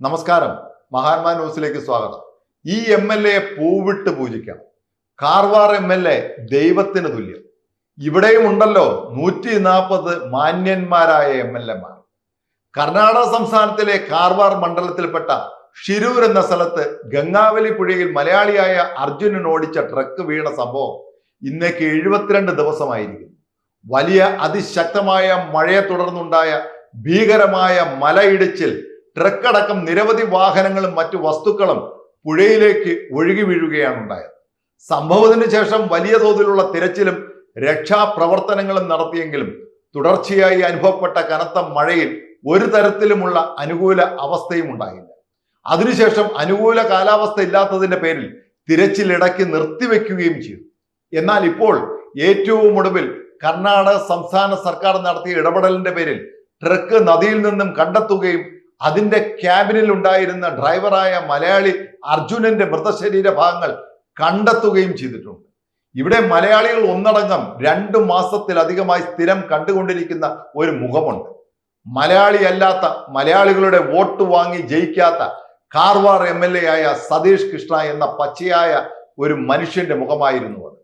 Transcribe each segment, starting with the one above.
നമസ്കാരം. മഹാത്മാ ന്യൂസിലേക്ക് സ്വാഗതം. ഈ എം എൽ എ പൂവിട്ട് പൂജിക്കാം കാർവാർ എം എൽ എ ദൈവത്തിന് തുല്യം. ഇവിടെയും ഉണ്ടല്ലോ നൂറ്റി നാൽപ്പത് മാന്യന്മാരായ എം എൽ എമാർ കർണാടക സംസ്ഥാനത്തിലെ കാർവാർ മണ്ഡലത്തിൽപ്പെട്ട ഷിരൂർ എന്ന സ്ഥലത്ത് ഗംഗാവലി പുഴയിൽ മലയാളിയായ അർജുനൻ ഓടിച്ച ട്രക്ക് വീണ സംഭവം ഇന്നേക്ക് എഴുപത്തിരണ്ട് ദിവസമായിരിക്കുന്നു. വലിയ അതിശക്തമായ മഴയെ തുടർന്നുണ്ടായ ഭീകരമായ മലയിടിച്ചിൽ ട്രക്കടക്കം നിരവധി വാഹനങ്ങളും മറ്റു വസ്തുക്കളും പുഴയിലേക്ക് ഒഴുകി വീഴുകയാണ് ഉണ്ടായത്. സംഭവത്തിന് ശേഷം വലിയ തോതിലുള്ള തിരച്ചിലും രക്ഷാപ്രവർത്തനങ്ങളും നടത്തിയെങ്കിലും തുടർച്ചയായി അനുഭവപ്പെട്ട കനത്ത മഴയിൽ ഒരു തരത്തിലുമുള്ള അനുകൂല അവസ്ഥയും ഉണ്ടായില്ല. അതിനുശേഷം അനുകൂല കാലാവസ്ഥ ഇല്ലാത്തതിന്റെ പേരിൽ തിരച്ചിൽ ഇടയ്ക്ക് നിർത്തിവെക്കുകയും ചെയ്തു. എന്നാൽ ഇപ്പോൾ ഏറ്റവും ഒടുവിൽ കർണാടക സംസ്ഥാന സർക്കാർ നടത്തിയ ഇടപെടലിന്റെ പേരിൽ ട്രക്ക് നദിയിൽ നിന്നും കണ്ടെത്തുകയും അതിന്റെ ക്യാബിനിൽ ഉണ്ടായിരുന്ന ഡ്രൈവറായ മലയാളി അർജുനന്റെ മൃതശരീര ഭാഗങ്ങൾ കണ്ടെത്തുകയും ചെയ്തിട്ടുണ്ട്. ഇവിടെ മലയാളികൾ ഒന്നടങ്കം രണ്ടു മാസത്തിലധികമായി സ്ഥിരം കണ്ടുകൊണ്ടിരിക്കുന്ന ഒരു മുഖമുണ്ട്. മലയാളിയല്ലാത്ത മലയാളികളുടെ വോട്ട് വാങ്ങി ജയിക്കാത്ത കാർവാർ എം എൽ എ ആയ സതീഷ് കൃഷ്ണ എന്ന പച്ചയായ ഒരു മനുഷ്യന്റെ മുഖമായിരുന്നു അത്.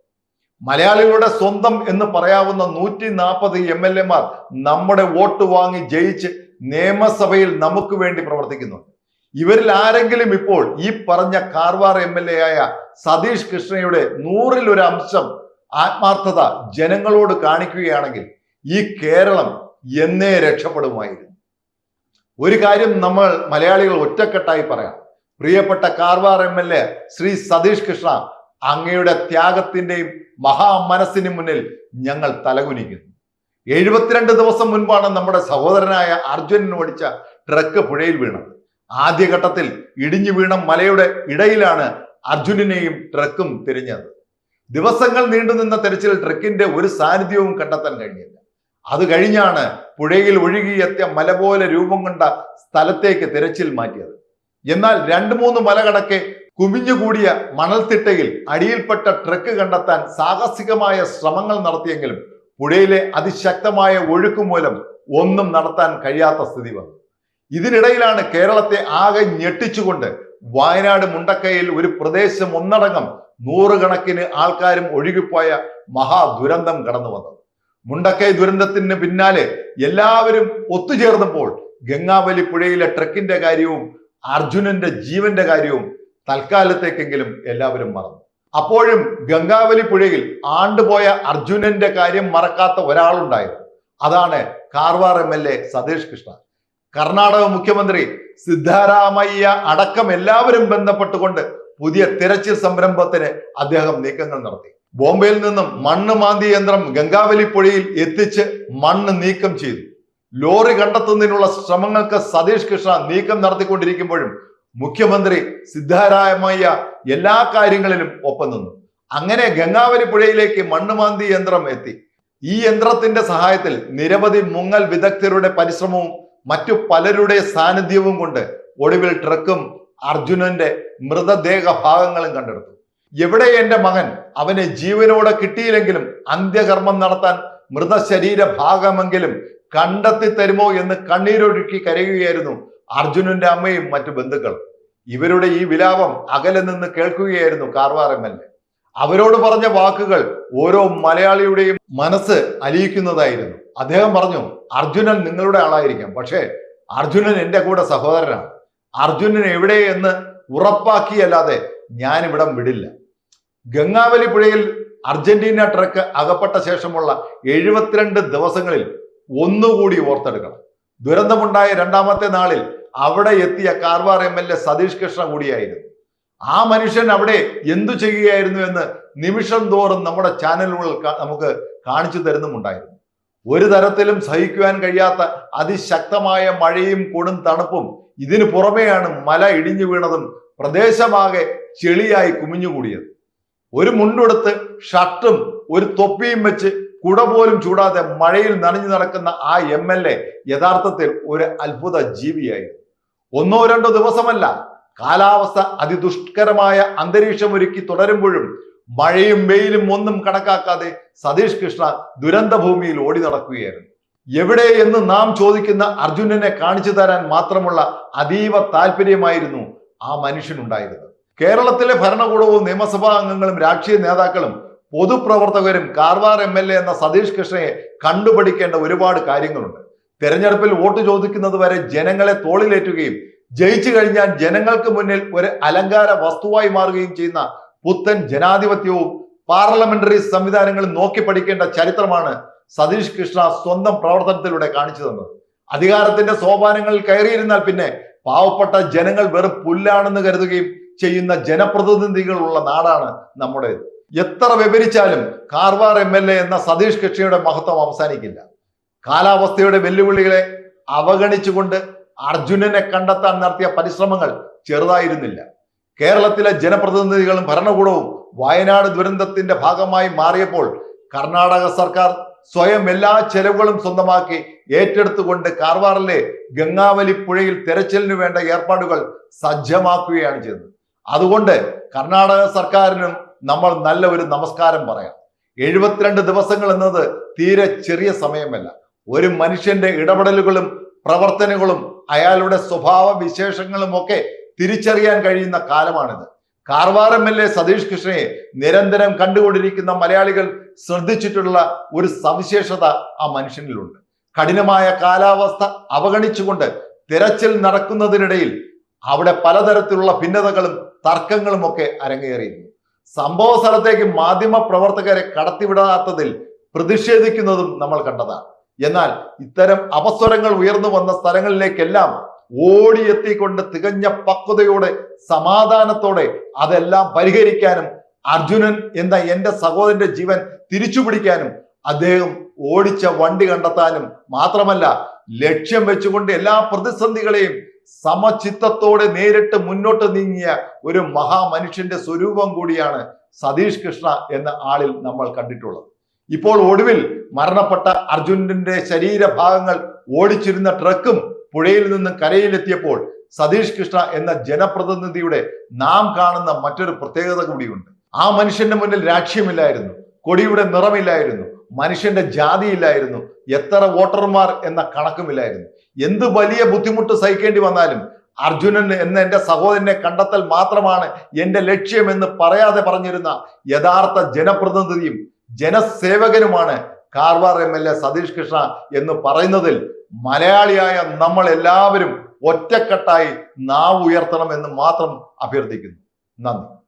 മലയാളികളുടെ സ്വന്തം എന്ന് പറയാവുന്ന നൂറ്റി നാൽപ്പത് എം എൽ എമാർ നമ്മുടെ വോട്ട് വാങ്ങി ജയിച്ച് നിയമസഭയിൽ നമുക്ക് വേണ്ടി പ്രവർത്തിക്കുന്നുണ്ട് ഇവരിൽ ആരെങ്കിലും ഇപ്പോൾ ഈ പറഞ്ഞ കാർവാർ എം എൽ എ ആയ സതീഷ് കൃഷ്ണയുടെ നൂറിൽ ഒരു അംശം ആത്മാർത്ഥത ജനങ്ങളോട് കാണിക്കുകയാണെങ്കിൽ ഈ കേരളം എന്നേ രക്ഷപ്പെടുമായിരുന്നു. ഒരു കാര്യം നമ്മൾ മലയാളികൾ ഒറ്റക്കെട്ടായി പറയാം. പ്രിയപ്പെട്ട Karwar M L A Shri Satish Krishna അങ്ങയുടെ ത്യാഗത്തിന്റെയും മഹാമനസ്സിന് മുന്നിൽ ഞങ്ങൾ തലകുനിക്കുന്നു. എഴുപത്തിരണ്ട് ദിവസം മുൻപാണ് നമ്മുടെ സഹോദരനായ അർജുനൻ ഓടിച്ച ട്രക്ക് പുഴയിൽ വീണത്. ആദ്യഘട്ടത്തിൽ ഇടിഞ്ഞു വീണ മലയുടെ ഇടയിലാണ് അർജുനനെയും ട്രക്കും തിരിഞ്ഞത്. ദിവസങ്ങൾ നീണ്ടുനിന്ന തെരച്ചിൽ ട്രക്കിന്റെ ഒരു സാന്നിധ്യവും കണ്ടെത്താൻ കഴിഞ്ഞില്ല. അത് കഴിഞ്ഞാണ് പുഴയിൽ ഒഴുകിയെത്തിയ മല പോലെ രൂപം കൊണ്ട സ്ഥലത്തേക്ക് തിരച്ചിൽ മാറ്റിയത്. എന്നാൽ രണ്ടു മൂന്ന് മല കടക്കെ കുമിഞ്ഞുകൂടിയ മണൽത്തിട്ടയിൽ അടിയിൽപ്പെട്ട ട്രക്ക് കണ്ടെത്താൻ സാഹസികമായ ശ്രമങ്ങൾ നടത്തിയെങ്കിലും പുഴയിലെ അതിശക്തമായ ഒഴുക്ക് മൂലം ഒന്നും നടത്താൻ കഴിയാത്ത സ്ഥിതി വന്നു. ഇതിനിടയിലാണ് കേരളത്തെ ആകെ ഞെട്ടിച്ചുകൊണ്ട് വയനാട് മുണ്ടക്കയിൽ ഒരു പ്രദേശം ഒന്നടങ്കം നൂറുകണക്കിന് ആൾക്കാരും ഒഴുകിപ്പോയ മഹാദുരന്തം കടന്നു വന്നത്. മുണ്ടക്കൈ ദുരന്തത്തിന് പിന്നാലെ എല്ലാവരും ഒത്തുചേർന്നപ്പോൾ ഗംഗാവലി പുഴയിലെ ട്രക്കിന്റെ കാര്യവും അർജുനന്റെ ജീവന്റെ കാര്യവും തൽക്കാലത്തേക്കെങ്കിലും എല്ലാവരും മറന്നു. അപ്പോഴും ഗംഗാവലി പുഴയിൽ ആണ്ടുപോയ അർജുനന്റെ കാര്യം മറക്കാത്ത ഒരാളുണ്ടായിരുന്നു. അതാണ് Karwar M L A Satish Krishna. Karnataka മുഖ്യമന്ത്രി സിദ്ധാരാമയ്യ അടക്കം എല്ലാവരും ബന്ധപ്പെട്ടുകൊണ്ട് പുതിയ തിരച്ചിൽ സംരംഭത്തിന് അദ്ദേഹം നീക്കങ്ങൾ നടത്തി. ബോംബെയിൽ നിന്നും മണ്ണ് മാന്തി യന്ത്രം ഗംഗാവലി പുഴയിൽ എത്തിച്ച് മണ്ണ് നീക്കം ചെയ്തു. ലോറി കണ്ടെത്തുന്നതിനുള്ള ശ്രമങ്ങൾക്ക് സതീഷ് കൃഷ്ണ നീക്കം നടത്തിക്കൊണ്ടിരിക്കുമ്പോഴും മുഖ്യമന്ത്രി സിദ്ധാരാമയ്യ എല്ലാ കാര്യങ്ങളിലും ഒപ്പം നിന്നു. അങ്ങനെ ഗംഗാവലി പുഴയിലേക്ക് മണ്ണുമാന്തി യന്ത്രം എത്തി. ഈ യന്ത്രത്തിന്റെ സഹായത്തിൽ നിരവധി മുങ്ങൽ വിദഗ്ധരുടെ പരിശ്രമവും മറ്റു പലരുടെ സാന്നിധ്യവും കൊണ്ട് ഒടുവിൽ ട്രക്കും അർജുനന്റെ മൃതദേഹ ഭാഗങ്ങളും കണ്ടെടുത്തു. എവിടെ എന്റെ മകൻ? അവനെ ജീവനോടെ കിട്ടിയില്ലെങ്കിലും അന്ത്യകർമ്മം നടത്താൻ മൃതശരീര ഭാഗമെങ്കിലും കണ്ടെത്തി തരുമോ എന്ന് കണ്ണീരൊഴുക്കി കരയുകയായിരുന്നു അർജുനന്റെ അമ്മയും മറ്റു ബന്ധുക്കളും. ഇവരുടെ ഈ വിലാപം അകലെ നിന്ന് കേൾക്കുകയായിരുന്നു കാർവാർ എം എൽ എ. അവരോട് പറഞ്ഞ വാക്കുകൾ ഓരോ മലയാളിയുടെയും മനസ്സ് അലിയിക്കുന്നതായിരുന്നു. അദ്ദേഹം പറഞ്ഞു അർജുനൻ നിങ്ങളുടെ ആളായിരിക്കാം. പക്ഷേ അർജുനൻ എന്റെ കൂടെ സഹോദരനാണ്. അർജുനൻ എവിടെ എന്ന് ഉറപ്പാക്കിയല്ലാതെ ഞാൻ ഇവിടം വിടില്ല. ഗംഗാവലി പുഴയിൽ അർജന്റീന ട്രക്ക് അകപ്പെട്ട ശേഷമുള്ള എഴുപത്തിരണ്ട് ദിവസങ്ങളിൽ ഒന്നുകൂടി ഓർത്തെടുക്കണം. ദുരന്തമുണ്ടായ രണ്ടാമത്തെ നാളിൽ അവിടെ എത്തിയ Karwar M L A Satish Krishna കൂടിയായിരുന്നു. ആ മനുഷ്യൻ അവിടെ എന്തു ചെയ്യുകയായിരുന്നു എന്ന് നിമിഷം തോറും നമ്മുടെ ചാനലുകൾ നമുക്ക് കാണിച്ചു തരുന്നുമുണ്ടായിരുന്നു. ഒരു തരത്തിലും സഹിക്കുവാൻ കഴിയാത്ത അതിശക്തമായ മഴയും കൊടും തണുപ്പും ഇതിനു പുറമെയാണ് മല ഇടിഞ്ഞു വീണതും പ്രദേശമാകെ ചെളിയായി കുമിഞ്ഞുകൂടിയത്. ഒരു മുണ്ടെടുത്ത് ഷർട്ടും ഒരു തൊപ്പിയും വെച്ച് കുട പോലും ചൂടാതെ മഴയിൽ നനഞ്ഞു നടക്കുന്ന ആ എം എൽ എ യഥാർത്ഥത്തിൽ ഒരു അത്ഭുത ജീവിയായിരുന്നു. ഒന്നോ രണ്ടോ ദിവസമല്ല കാലാവസ്ഥ അതിദുഷ്കരമായ അന്തരീക്ഷം ഒരുക്കി തുടരുമ്പോഴും മഴയും വെയിലും ഒന്നും കണക്കാക്കാതെ സതീഷ് കൃഷ്ണ ദുരന്ത ഭൂമിയിൽ ഓടി നടക്കുകയായിരുന്നു. എവിടെ എന്ന് നാം ചോദിക്കുന്ന അർജുനനെ കാണിച്ചു തരാൻ മാത്രമുള്ള അതീവ താല്പര്യമായിരുന്നു ആ മനുഷ്യനുണ്ടായിരുന്നത്. കേരളത്തിലെ ഭരണകൂടവും നിയമസഭാ അംഗങ്ങളും രാഷ്ട്രീയ നേതാക്കളും പൊതുപ്രവർത്തകരും കാർവാർ എം എൽ എ എന്ന സതീഷ് കൃഷ്ണയെ കണ്ടുപഠിക്കേണ്ട ഒരുപാട് കാര്യങ്ങളുണ്ട്. തെരഞ്ഞെടുപ്പിൽ വോട്ട് ചോദിക്കുന്നത് വരെ ജനങ്ങളെ തോളിലേറ്റുകയും ജയിച്ചു കഴിഞ്ഞാൽ ജനങ്ങൾക്ക് മുന്നിൽ ഒരു അലങ്കാര വസ്തുവായി മാറുകയും ചെയ്യുന്ന പുത്തൻ ജനാധിപത്യവും പാർലമെന്ററി സംവിധാനങ്ങളും നോക്കി പഠിക്കേണ്ട ചരിത്രമാണ് സതീഷ് കൃഷ്ണ സ്വന്തം പ്രവർത്തനത്തിലൂടെ കാണിച്ചു തന്നത്. അധികാരത്തിന്റെ സോപാനങ്ങളിൽ കയറിയിരുന്നാൽ പിന്നെ പാവപ്പെട്ട ജനങ്ങൾ വെറും പുല്ലാണെന്ന് കരുതുകയും ചെയ്യുന്ന ജനപ്രതിനിധികളുള്ള നാടാണ് നമ്മുടേത്. എത്ര വിവരിച്ചാലും കാർവാർ എം എൽ എ എന്ന സതീഷ് കൃഷ്ണയുടെ മഹത്വം അവസാനിക്കില്ല. കാലാവസ്ഥയുടെ വെല്ലുവിളികളെ അവഗണിച്ചുകൊണ്ട് അർജുനനെ കണ്ടെത്താൻ നടത്തിയ പരിശ്രമങ്ങൾ ചെറുതായിരുന്നില്ല. കേരളത്തിലെ ജനപ്രതിനിധികളും ഭരണകൂടവും വയനാട് ദുരന്തത്തിന്റെ ഭാഗമായി മാറിയപ്പോൾ കർണാടക സർക്കാർ സ്വയം എല്ലാ ചെലവുകളും സ്വന്തമാക്കി ഏറ്റെടുത്തുകൊണ്ട് കാർവാറിലെ ഗംഗാവലി പുഴയിൽ തെരച്ചിലിന് വേണ്ട ഏർപ്പാടുകൾ സജ്ജമാക്കുകയാണ് ചെയ്തത്. അതുകൊണ്ട് കർണാടക സർക്കാരിനും നമ്മൾ നല്ല ഒരു നമസ്കാരം പറയാം. എഴുപത്തിരണ്ട് ദിവസങ്ങൾ എന്നത് തീരെ ചെറിയ സമയമല്ല. ഒരു മനുഷ്യന്റെ ഇടപെടലുകളും പ്രവർത്തനങ്ങളും അയാളുടെ സ്വഭാവ വിശേഷങ്ങളും ഒക്കെ തിരിച്ചറിയാൻ കഴിയുന്ന കാലമാണിത്. Karwar M L A Satish കൃഷ്ണയെ നിരന്തരം കണ്ടുകൊണ്ടിരിക്കുന്ന മലയാളികൾ ശ്രദ്ധിച്ചിട്ടുള്ള ഒരു സവിശേഷത ആ മനുഷ്യനിലുണ്ട്. കഠിനമായ കാലാവസ്ഥ അവഗണിച്ചുകൊണ്ട് തിരച്ചിൽ നടക്കുന്നതിനിടയിൽ അവിടെ പലതരത്തിലുള്ള ഭിന്നതകളും തർക്കങ്ങളും ഒക്കെ അരങ്ങേറിയിരുന്നു. സംഭവ സ്ഥലത്തേക്ക് മാധ്യമ പ്രവർത്തകരെ കടത്തിവിടാത്തതിൽ പ്രതിഷേധിക്കുന്നതും നമ്മൾ കണ്ടതാണ്. എന്നാൽ ഇത്തരം അപസ്വരങ്ങൾ ഉയർന്നു വന്ന സ്ഥലങ്ങളിലേക്കെല്ലാം ഓടിയെത്തിക്കൊണ്ട് തികഞ്ഞ പക്വതയോടെ സമാധാനത്തോടെ അതെല്ലാം പരിഹരിക്കാനും അർജുനൻ എന്ന എന്റെ സഹോദരന്റെ ജീവൻ തിരിച്ചു പിടിക്കാനും അദ്ദേഹം ഓടിച്ച വണ്ടി കണ്ടെത്താനും മാത്രമല്ല ലക്ഷ്യം വെച്ചുകൊണ്ട് എല്ലാ പ്രതിസന്ധികളെയും സമചിത്തത്തോടെ നേരിട്ട് മുന്നോട്ട് നീങ്ങിയ ഒരു മഹാമനുഷ്യന്റെ സ്വരൂപം കൂടിയാണ് സതീഷ് കൃഷ്ണ എന്ന ആളിൽ നമ്മൾ കണ്ടിട്ടുള്ളത്. ഇപ്പോൾ ഒടുവിൽ മരണപ്പെട്ട അർജുനന്റെ ശരീരഭാഗങ്ങൾ ഓടിച്ചിരുന്ന ട്രക്കും പുഴയിൽ നിന്നും കരയിലെത്തിയപ്പോൾ സതീഷ് കൃഷ്ണ എന്ന ജനപ്രതിനിധിയുടെ നാം കാണുന്ന മറ്റൊരു പ്രത്യേകത കൂടിയുണ്ട്. ആ മനുഷ്യന്റെ മുന്നിൽ രാക്ഷ്യമില്ലായിരുന്നു കൊടിയുടെ നിറമില്ലായിരുന്നു. മനുഷ്യന്റെ ജാതിയില്ലായിരുന്നു. എത്ര വോട്ടർമാർ എന്ന കണക്കുമില്ലായിരുന്നു. എന്ത് വലിയ ബുദ്ധിമുട്ട് സഹിക്കേണ്ടി വന്നാലും അർജുനൻ എന്ന എന്റെ സഹോദരനെ കണ്ടെത്തൽ മാത്രമാണ് എന്റെ ലക്ഷ്യമെന്ന് പറയാതെ പറഞ്ഞിരുന്ന യഥാർത്ഥ ജനപ്രതിനിധിയും ജനസേവകനുമാണ് Karwar M L A Satish Krishna എന്ന് പറയുന്നതിൽ മലയാളിയായ നമ്മൾ എല്ലാവരും ഒറ്റക്കെട്ടായി നാവ് ഉയർത്തണം എന്ന് മാത്രം അഭ്യർത്ഥിക്കുന്നു. നന്ദി.